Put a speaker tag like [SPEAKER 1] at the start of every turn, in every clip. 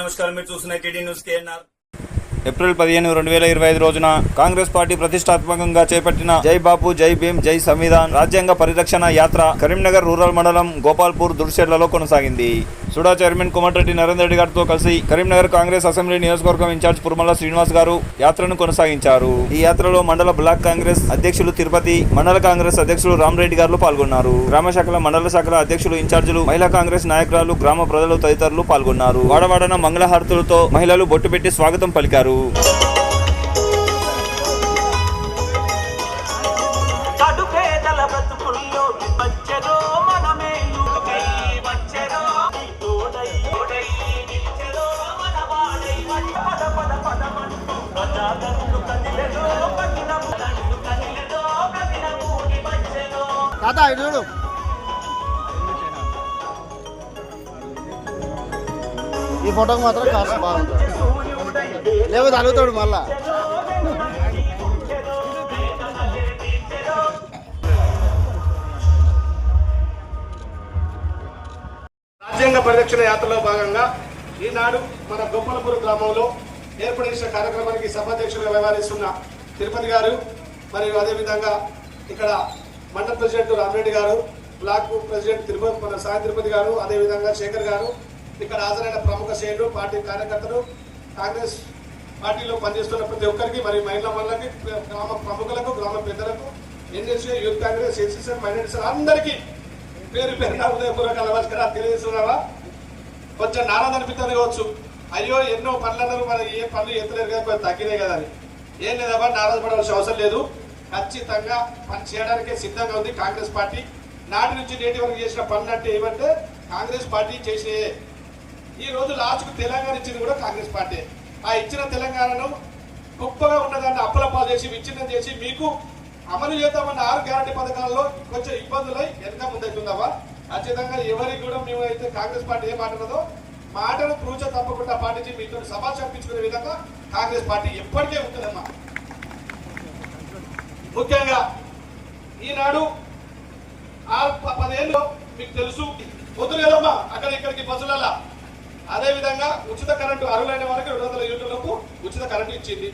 [SPEAKER 1] నమస్కారం. మీరు చూస్తున్న టీడీ న్యూస్ కేఎన్ఆర్
[SPEAKER 2] ఏప్రిల్ పదిహేను రెండు వేల ఇరవై ఐదు రోజున కాంగ్రెస్ పార్టీ ప్రతిష్టాత్మకంగా చేపట్టిన జై బాపు జై భీమ్ జై సంవిధాన్ రాజ్యాంగ పరిరక్షణ యాత్ర కరీంనగర్ రూరల్ మండలం గోపాల్పూర్ దుర్షెడ్లలో కొనసాగింది. సుడా చైర్మన్ కోమటిరెడ్డి నరేందర్ రెడ్డి గారితో కలిసి కరీంనగర్ కాంగ్రెస్ అసెంబ్లీ నియోజకవర్గం ఇన్ఛార్జ్ పురుమల శ్రీనివాస్ గారు యాత్రను కొనసాగించారు. ఈ యాత్రలో మండల బ్లాక్ కాంగ్రెస్ అధ్యక్షులు తిరుపతి మండల కాంగ్రెస్ అధ్యక్షులు రామరెడ్డి గారు పాల్గొన్నారు. గ్రామ శాఖల మండల శాఖల అధ్యక్షులు ఇన్ఛార్జీలు మహిళా కాంగ్రెస్ నాయకురాలు గ్రామ ప్రజలు తదితరులు పాల్గొన్నారు. వాడవాడన మంగళహారతులతో మహిళలు బొట్టు పెట్టి స్వాగతం పలికారు.
[SPEAKER 3] తాత ఇటు చూడు. ఈ ఫోటోకి మాత్రం కాస్త బాగుంటుంది. లేకపోతే అడుగుతాడు మళ్ళా.
[SPEAKER 4] రాజ్యాంగ పరిరక్షణ యాత్రలో భాగంగా ఈనాడు మన గొప్పలపూర్ గ్రామంలో ఏర్పడిన కార్యక్రమానికి సభాధ్యక్షులుగా వ్యవహరిస్తున్న తిరుపతి గారు మరియు అదేవిధంగా ఇక్కడ మండల ప్రెసిడెంట్ రామరెడ్డి గారు బ్లాక్ ప్రెసిడెంట్ తిరుపతి మన సాయి తిరుపతి గారు అదేవిధంగా శేఖర్ గారు ఇక్కడ హాజరైన ప్రముఖ శ్రేణులు పార్టీ కార్యకర్తలు కాంగ్రెస్ పార్టీలో పనిచేస్తున్న ప్రతి ఒక్కరికి మరియు మహిళా మహిళలకి గ్రామ ప్రముఖులకు గ్రామ పెద్దలకు NSA youth Congress SSN minorities అందరికీ పేరు పేరున ఉదయపూర్వక నమస్కారాలు తెలియజేస్తున్నావా? కొంచెం నారాధ అనిపిస్తుంది కావచ్చు. అయ్యో ఎన్నో పనులు అన్నారు ఏ పనులు ఎత్తలేరు కదా కొంచెం తగ్గినాయి కదా అని. ఏం లేదమ్మా నారాజ పడవలసిన అవసరం లేదు. ఖచ్చితంగా పని చేయడానికే సిద్ధంగా ఉంది కాంగ్రెస్ పార్టీ. నాటి నుంచి నేటి వరకు చేసిన పనులు అంటే ఏమంటే కాంగ్రెస్ పార్టీ చేసే ఈ రోజు లాస్ట్కు తెలంగాణ ఇచ్చింది కూడా కాంగ్రెస్ పార్టీ. ఆ ఇచ్చిన తెలంగాణను గొప్పగా ఉన్నదాన్ని అప్పలపాలు చేసి విచ్ఛిన్నం చేసి మీకు అమలు చేద్దామన్న ఆరు గ్యారంటీ పథకాల్లో కొంచెం ఇబ్బందులై వెనక ముందవుతుందావా ఖచ్చితంగా ఎవరికి కూడా మేము అయితే కాంగ్రెస్ పార్టీ ఏం మాట్లాడదో మాటను ప్రూచ తప్పకుండా పాటించి మీతో సభ చంపించుకునే విధంగా కాంగ్రెస్ పార్టీ ఎప్పటికే ఉంటుందమ్మా. ముఖ్యంగా ఈనాడు ఆ పదేళ్ళు మీకు తెలుసు పొద్దులేదమ్మా అక్కడ ఇక్కడికి బస్సులలో అదేవిధంగా ఉచిత కరెంటు అరువులైన వారికి రెండు వందల యూనిట్లకు ఉచిత కరెంటు ఇచ్చింది.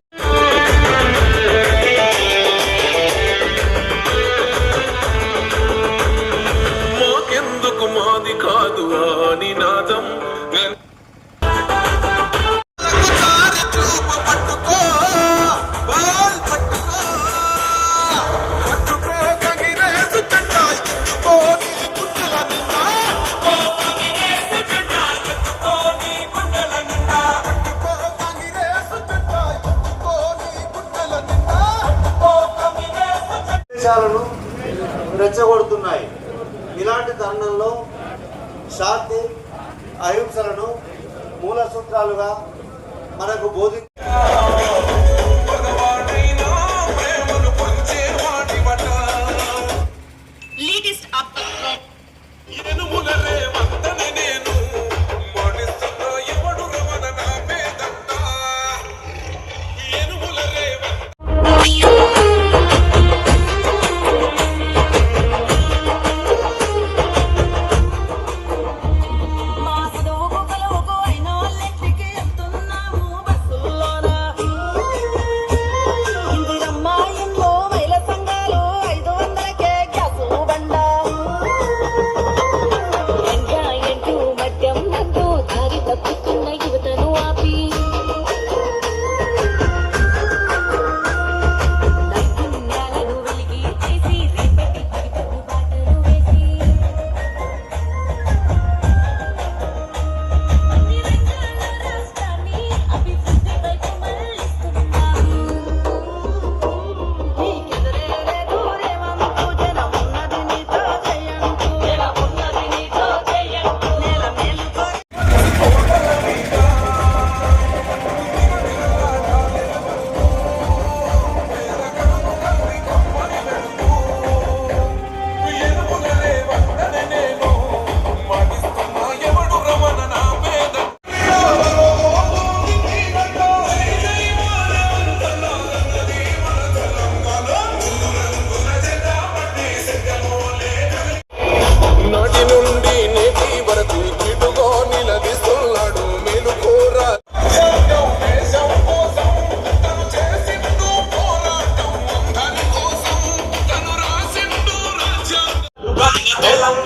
[SPEAKER 5] మాకెందుకు మాది కాదు అని నాదం.
[SPEAKER 6] దేశాలను రెచ్చగొడుతున్నాయి. ఇలాంటి తరుణంలో శాంతి అహింసలను మూల సూత్రాలుగా మనకు బోధి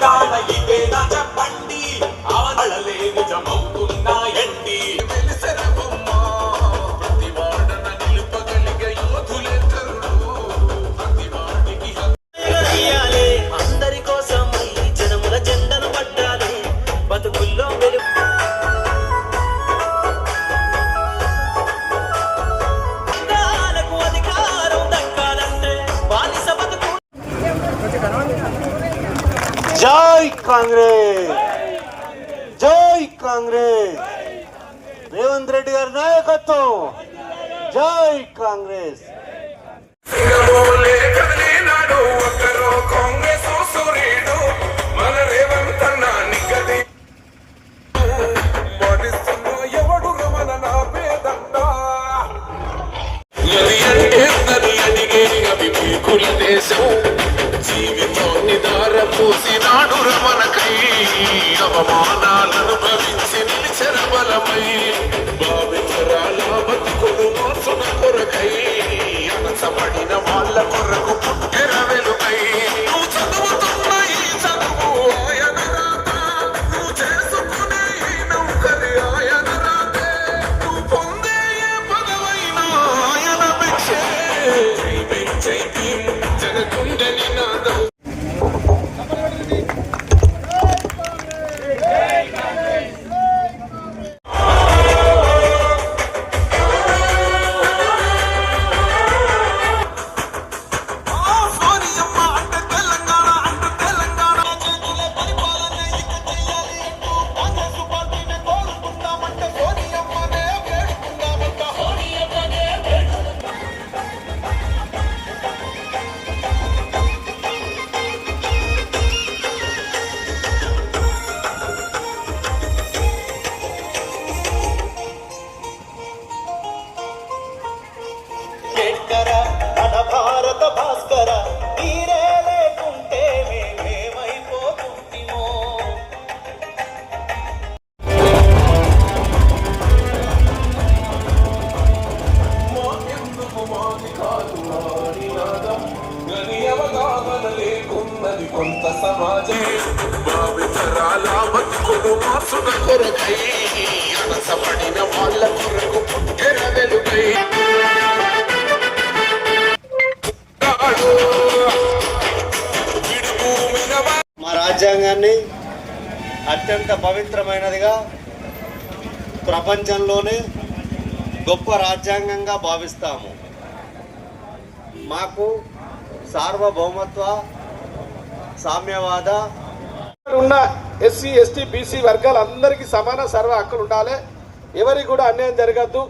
[SPEAKER 7] தானே
[SPEAKER 6] కాంగ్రెస్. రేవంత్ రెడ్డి గారి నాయకత్వం. జై కాంగ్రెస్.
[SPEAKER 5] సింగమూలే కదిలినాడు ఒక్కరో కాంగ్రెస్ సూర్యుడు మన
[SPEAKER 6] అత్యంత పవిత్రమైనదిగా ప్రపంచంలోనే గొప్ప రాజ్యాంగంగా భావిస్తాము. మాకు సార్వభౌమత్వ సామ్యవాద
[SPEAKER 4] ఉన్న ఎస్సీ ఎస్టీ బీసీ వర్గాలందరికీ సమాన సర్వ హక్కులు ఉండాలి. ఎవరికి కూడా అన్యాయం జరగద్దు.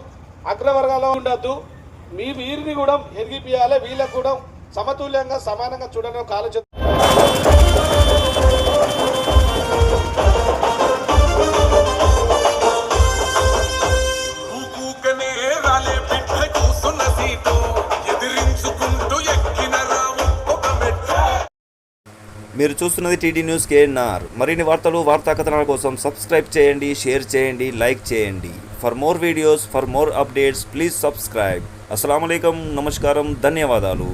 [SPEAKER 4] అగ్రవర్గాల్లో ఉండద్దు. మీ వీరిని కూడా ఎదిగిపియాలి. వీళ్ళకు కూడా సమతుల్యంగా సమానంగా చూడడం ఒక ఆలోచన
[SPEAKER 2] మీరు చూస్తున్నది టీడీ న్యూస్ కేఎన్ఆర్. మరిన్ని వార్తలు వార్తా కథనాల కోసం సబ్స్క్రైబ్ చేయండి షేర్ చేయండి లైక్ చేయండి. For more videos for more updates please subscribe అస్సలం నమస్కారం ధన్యవాదాలు.